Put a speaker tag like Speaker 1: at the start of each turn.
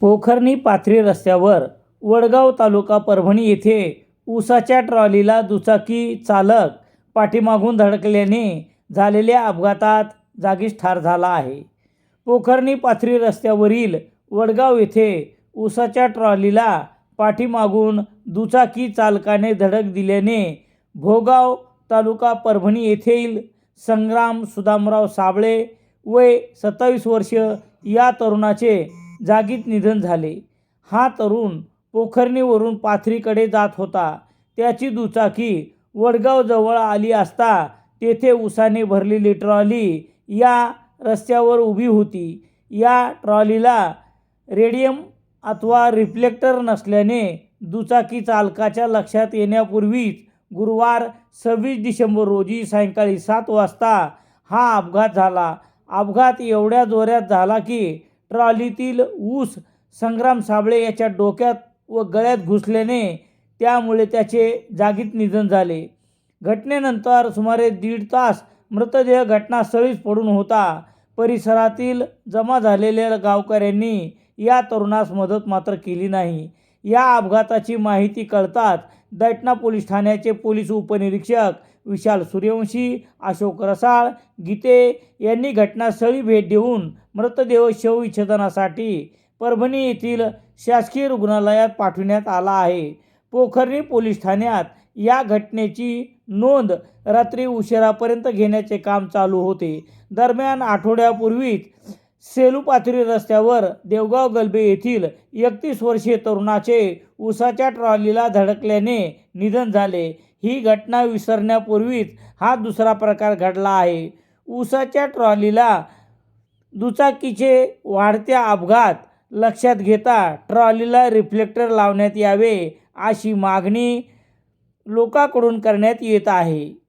Speaker 1: पोखर्णी पाथरी रस्त्यावर वडगाव तालुका परभणी येथे ऊसाच्या ट्रॉलीला दुचाकी चालक पाठीमागून धडकल्याने झालेल्या अपघातात जागीच ठार झाला आहे. पोखर्णी पाथरी रस्त्यावरील वडगाव येथे ऊसाच्या ट्रॉलीला पाठीमागून दुचाकी चालकाने धडक दिल्याने भोगाव तालुका परभणी येथील संग्राम सुदामराव साबळे वय सत्तावीस वर्ष या तरुणाचे जागीच निधन झाले. हा तरुण पोखरणीवरून पाथरीकडे जात होता. त्याची दुचाकी वडगावजवळ आली असता तेथे उसाने भरलेली ट्रॉली या रस्त्यावर उभी होती. या ट्रॉलीला रेडियम अथवा रिफ्लेक्टर नसल्याने दुचाकी चालकाच्या लक्षात येण्यापूर्वीच गुरुवार सव्वीस डिसेंबर रोजी सायंकाळी सात वाजता हा अपघात झाला. अपघात एवढ्या जोऱ्यात झाला की ट्रॉलीतील ऊस संग्राम साबळे याच्या डोक्यात व गळ्यात घुसल्याने त्यामुळे त्याचे जागीत निधन झाले. घटनेनंतर सुमारे दीड तास मृतदेह घटनास्थळीच पडून होता. परिसरातील जमा झालेल्या गावकऱ्यांनी या तरुणास मदत मात्र केली नाही. या अपघाताची माहिती कळताच दैटना पोलीस ठाण्याचे पोलीस उपनिरीक्षक विशाल सूर्यवंशी अशोक रसाळ गीते यांनी घटनास्थळी भेट देऊन मृतदेह शवविच्छेदनासाठी परभणी येथील शासकीय रुग्णालयात पाठविण्यात आला आहे. पोखर्णी पोलीस ठाण्यात या घटनेची नोंद रात्री उशिरापर्यंत घेण्याचे काम चालू होते. दरम्यान आठवड्यापूर्वीच सेलू पाथरी रस्त्यावर देवगाव गलबे येथील एकतीस वर्षीय तरुणाचे उसाच्या ट्रॉलीला धडकल्याने निधन झाले. ही घटना विसरण्यापूर्वीच हा दुसरा प्रकार घडला आहे. उसाच्या ट्रॉलीला दुचाकीचे वाढत्या अपघात लक्षात घेता ट्रॉलीला रिफ्लेक्टर लावण्यात यावे अशी मागणी लोकांकडून करण्यात येत आहे.